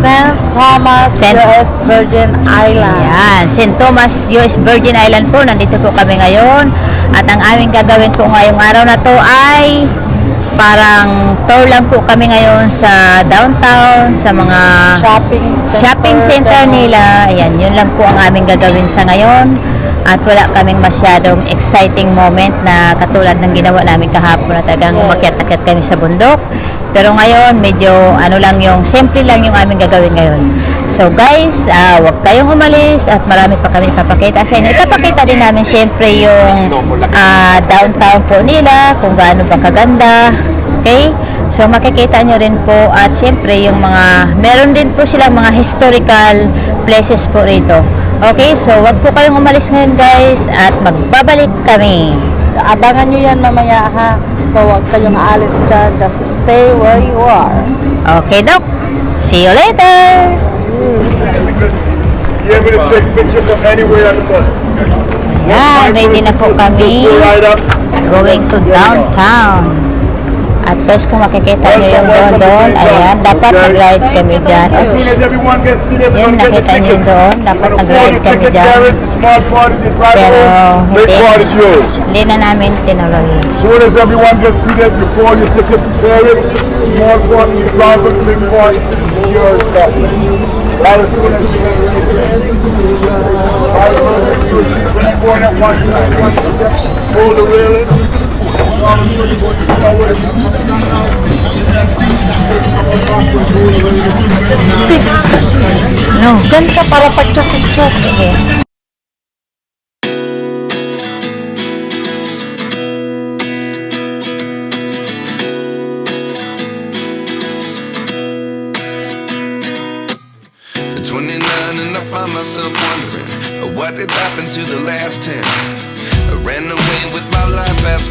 St. Thomas Saint- US Virgin Island. Yan, St. Thomas US Virgin Island po. Nandito po kami ngayon. At ang aming gagawin po ngayong araw na to ay parang tour lang po kami ngayon sa downtown, sa mga Shopping center. shopping center nila. Ayan, yun lang po ang aming gagawin sa ngayon. At wala kaming masyadong exciting moment na katulad ng ginawa namin kahapon na talagang Yes. umakyat-akyat kami sa bundok. Pero ngayon, medyo ano lang yung, simple lang yung aming gagawin ngayon. So guys, ah, huwag kayong umalis at marami pa kami ipapakita sa inyo. Ipapakita din namin syempre yung ah, downtown po nila, kung gaano ba kaganda. Okay? So makikita nyo rin po at syempre yung mga, meron din po silang mga historical places po rito. Okay? So wag po kayong umalis ngayon guys at magbabalik kami. Abangan nyo yan mamaya ha. So huwag kayong aalis dyan. Just stay where you are. Okay, Doc. See you later! You able to take pictures from anywhere on the bus? Yan, ready na po kami. Going to downtown. At guys, kung makikita nyo yung doon doon, ayan, dapat nag-ride kami dyan. Yun, nakita nyo yun tickets. doon. Dapat nag-ride kami dyan. is Pero, one, hindi. is. Hindi na namin tinuloy. Soon as everyone gets seated, you fold your tickets carriage, small part is the private, big part is yours. Right as soon as you get seated. Soon as you you go in at one time, hold the railing. No, dyan ka para picture-picture. Sige. 29 and I find myself wondering uh, what did happen to the last 10. I ran away with my life, fast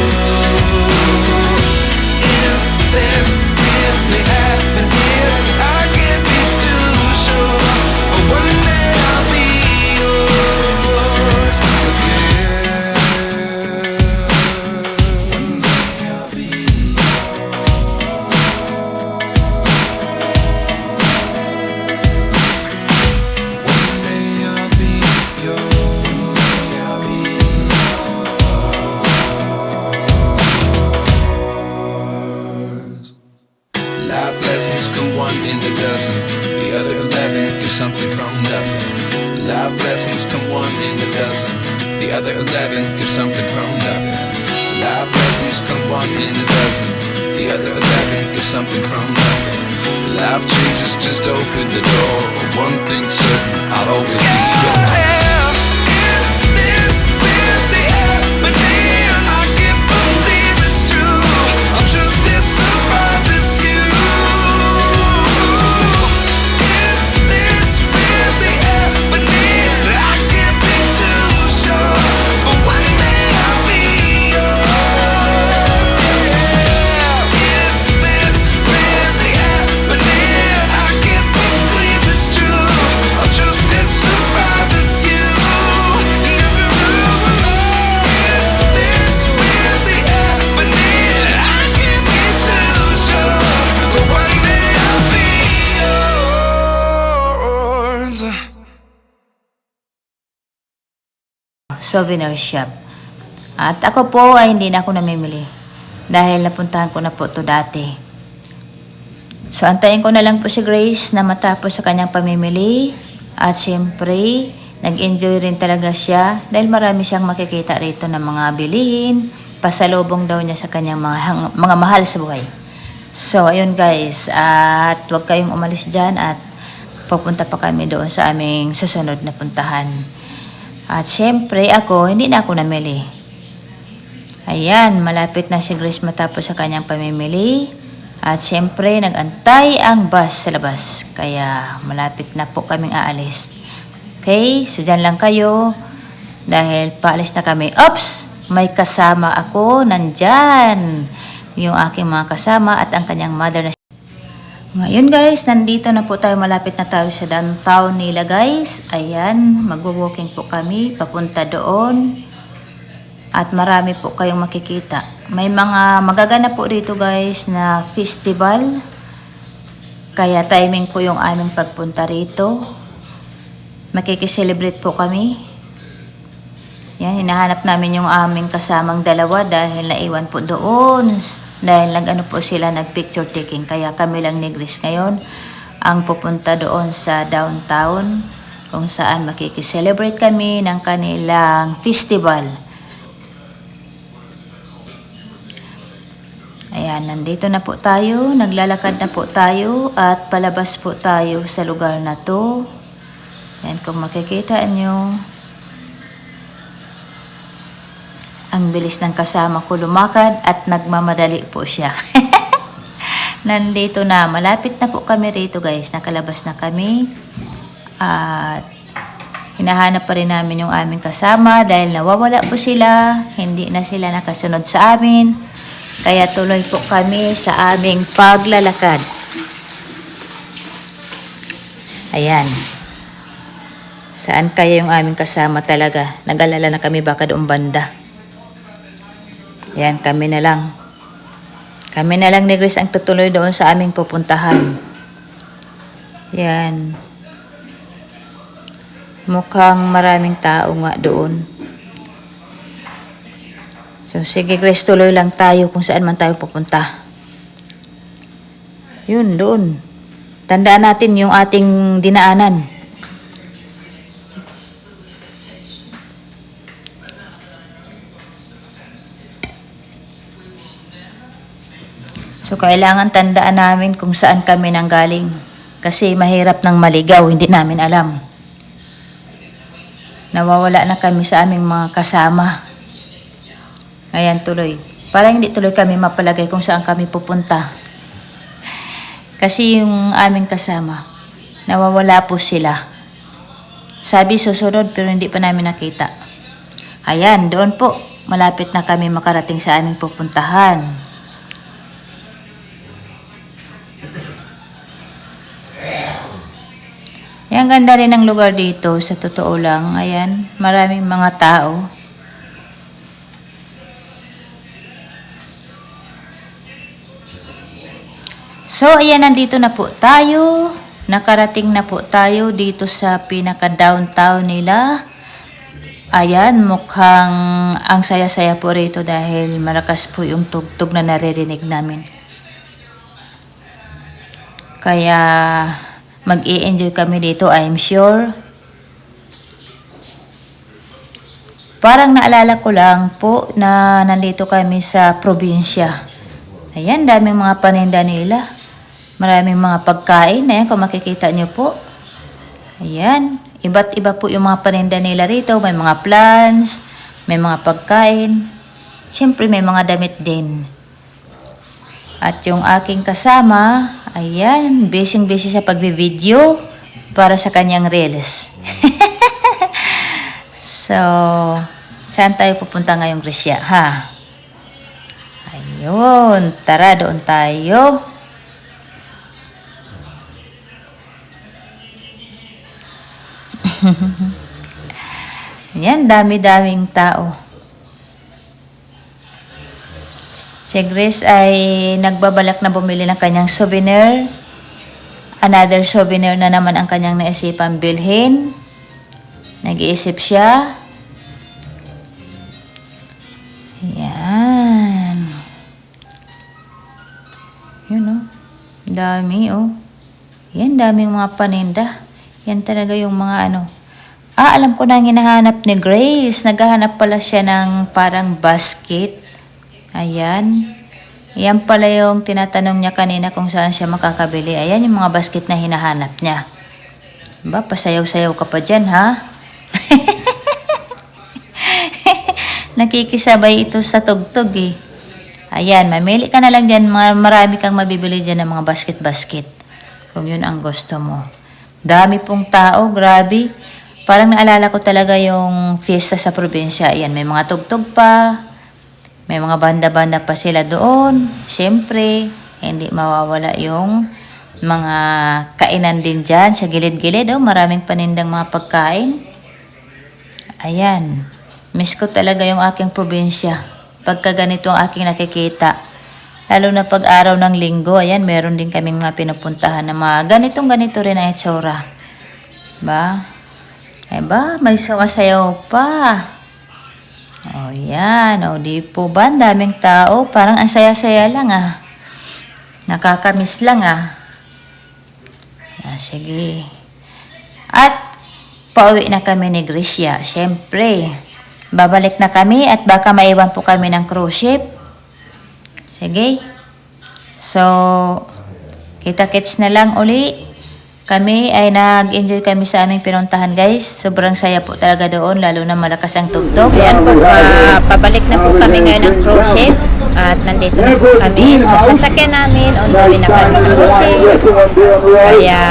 Open the door. One thing's certain, I'll always be souvenir shop. At ako po ay hindi na ako namimili dahil napuntahan ko na po to dati. So, antayin ko na lang po si Grace na matapos sa kanyang pamimili. At siyempre, nag-enjoy rin talaga siya dahil marami siyang makikita rito ng mga bilihin. Pasalubong daw niya sa kanyang mga, mga mahal sa buhay. So, ayun guys. At huwag kayong umalis dyan at pupunta pa kami doon sa aming susunod na puntahan. At siyempre, ako, hindi na ako namili. Ayan, malapit na si Grace matapos sa kanyang pamimili. At syempre, nag-antay ang bus sa labas. Kaya malapit na po kaming aalis. Okay, so dyan lang kayo. Dahil paalis na kami. Oops! May kasama ako nandyan. Yung aking mga kasama at ang kanyang mother na ngayon guys, nandito na po tayo, malapit na tayo sa downtown nila guys. Ayan, magwo-walking po kami, papunta doon. At marami po kayong makikita. May mga magaganap po dito guys na festival. Kaya timing po yung aming pagpunta rito. Makikiselebrate po kami. Yan, hinahanap namin yung aming kasamang dalawa dahil naiwan po doon. Dahil nag-ano po sila, nag-picture taking. Kaya kami lang ni Grace ngayon ang pupunta doon sa downtown kung saan makikiselebrate kami ng kanilang festival. Ayan, nandito na po tayo. Naglalakad na po tayo at palabas po tayo sa lugar na to. Ayan, kung makikita nyo, ang bilis ng kasama ko lumakad at nagmamadali po siya. Nandito na, malapit na po kami rito guys. Nakalabas na kami. At hinahanap pa rin namin yung aming kasama dahil nawawala po sila. Hindi na sila nakasunod sa amin. Kaya tuloy po kami sa aming paglalakad. Ayan. Saan kaya yung aming kasama talaga? Nag-alala na kami baka doon banda. Ayan, kami na lang. Kami na lang ni Grace ang tutuloy doon sa aming pupuntahan. Yan. Mukhang maraming tao nga doon. So, sige Grace, tuloy lang tayo kung saan man tayo pupunta. Yun, doon. Tandaan natin yung ating dinaanan. So, kailangan tandaan namin kung saan kami nanggaling. Kasi mahirap nang maligaw, hindi namin alam. Nawawala na kami sa aming mga kasama. Ayan, tuloy. Para hindi tuloy kami mapalagay kung saan kami pupunta. Kasi yung aming kasama, nawawala po sila. Sabi susunod pero hindi pa namin nakita. Ayan, doon po. Malapit na kami makarating sa aming pupuntahan. Ayan, ganda rin ang lugar dito, sa totoo lang. Ayan, maraming mga tao. So, ayan, nandito na po tayo. Nakarating na po tayo dito sa pinaka-downtown nila. Ayan, mukhang ang saya-saya po rito dahil malakas po yung tugtog na naririnig namin. Kaya mag enjoy kami dito, I'm sure. Parang naalala ko lang po na nandito kami sa probinsya. Ayan, daming mga paninda nila. Maraming mga pagkain. Ayan, kung makikita nyo po. Ayan, iba't iba po yung mga paninda nila rito. May mga plants, may mga pagkain. Siyempre, may mga damit din. At yung aking kasama, ayan, busy-busy sa pagbi-video para sa kanyang reels. so, saan tayo pupunta ngayong Grisya, ha? Ayun, tara doon tayo. Yan, dami-daming tao. Si Grace ay nagbabalak na bumili ng kanyang souvenir. Another souvenir na naman ang kanyang naisipan bilhin. Nag-iisip siya Yan. Yun oh. Dami oh. Yan, daming mga paninda. Yan talaga yung mga ano. Ah, alam ko na ang hinahanap ni Grace. Naghahanap pala siya ng parang basket. Ayan. Yan pala yung tinatanong niya kanina kung saan siya makakabili. Ayan yung mga basket na hinahanap niya. Ba, pasayaw-sayaw ka pa dyan, ha? Nakikisabay ito sa tugtog eh. Ayan, mamili ka na lang dyan. Mar- Marami kang mabibili dyan ng mga basket-basket. Kung yun ang gusto mo. Dami pong tao, grabe. Parang naalala ko talaga yung fiesta sa probinsya. Ayan, may mga tugtog pa. May mga banda-banda pa sila doon. Siyempre, hindi mawawala yung mga kainan din dyan sa gilid-gilid. Oh, maraming panindang mga pagkain. Ayan. Miss ko talaga yung aking probinsya. Pagka ganito ang aking nakikita. Lalo na pag araw ng linggo, ayan, meron din kaming mga pinupuntahan na mga ganitong ganito rin ang itsura. Ba? Eh ba, may sawasayaw pa. O yan, o di po ba, ang daming tao, parang ang saya-saya lang ah. Nakakamiss lang ah. Ah, sige. At pauwi na kami ni Gracia. Siyempre, babalik na kami at baka maiwan po kami ng cruise ship. Sige. So, kita-kits na lang uli. Kami ay nag-enjoy kami sa aming pinuntahan guys. Sobrang saya po talaga doon, lalo na malakas ang tugtog. Yan po, pa- pabalik na po kami ngayon ng cruise ship. At nandito na po kami sa sasakyan namin. On the way na kami sa cruise ship. Kaya,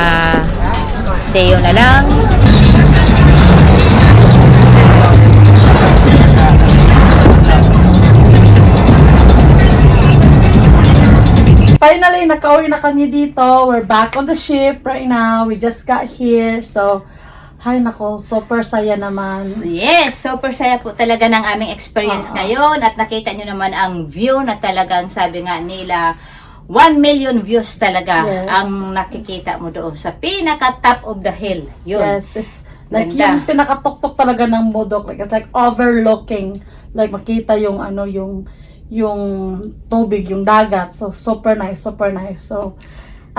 see you na lang. Finally, nakauwi na kami dito. We're back on the ship right now. We just got here. So, hay nako, super saya naman. Yes, super saya po talaga ng aming experience ngayon at nakita nyo naman ang view na talagang sabi nga nila 1 million views talaga Yes. ang nakikita mo doon sa pinaka top of the hill. Yun. Yes, this, like Ganda. yung pinakatuktok talaga ng Mudok. Like, it's like overlooking. Like, makita yung ano, yung yung tubig, yung dagat. So, super nice, super nice. So,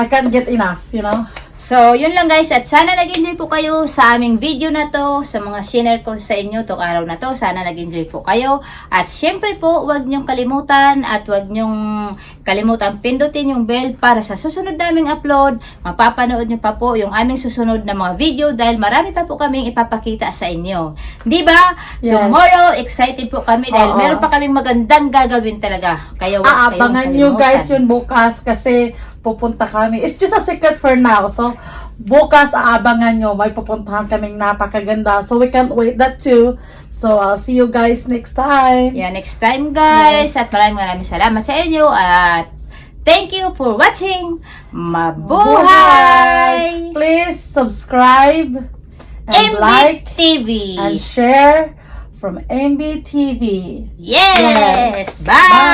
I can't get enough, you know? So, yun lang guys. At sana nag-enjoy po kayo sa aming video na to. Sa mga share ko sa inyo tong araw na to. Sana nag-enjoy po kayo. At syempre po, huwag niyong kalimutan at huwag niyong kalimutan pindutin yung bell para sa susunod naming upload. Mapapanood niyo pa po yung aming susunod na mga video dahil marami pa po kaming ipapakita sa inyo. Di ba? Yes. Tomorrow, excited po kami dahil Oo. meron pa kaming magandang gagawin talaga. Kaya huwag kayong Aabangan nyo kalimutan. guys yun bukas kasi pupunta kami. It's just a secret for now. So, bukas aabangan nyo. May pupuntahan kaming napakaganda. So, we can't wait that too. So, I'll see you guys next time. Yeah, next time guys. At maraming maraming salamat sa inyo. At thank you for watching. Mabuhay! Please subscribe and MB like TV. and share from MBTV. Yes! Yes. Bye!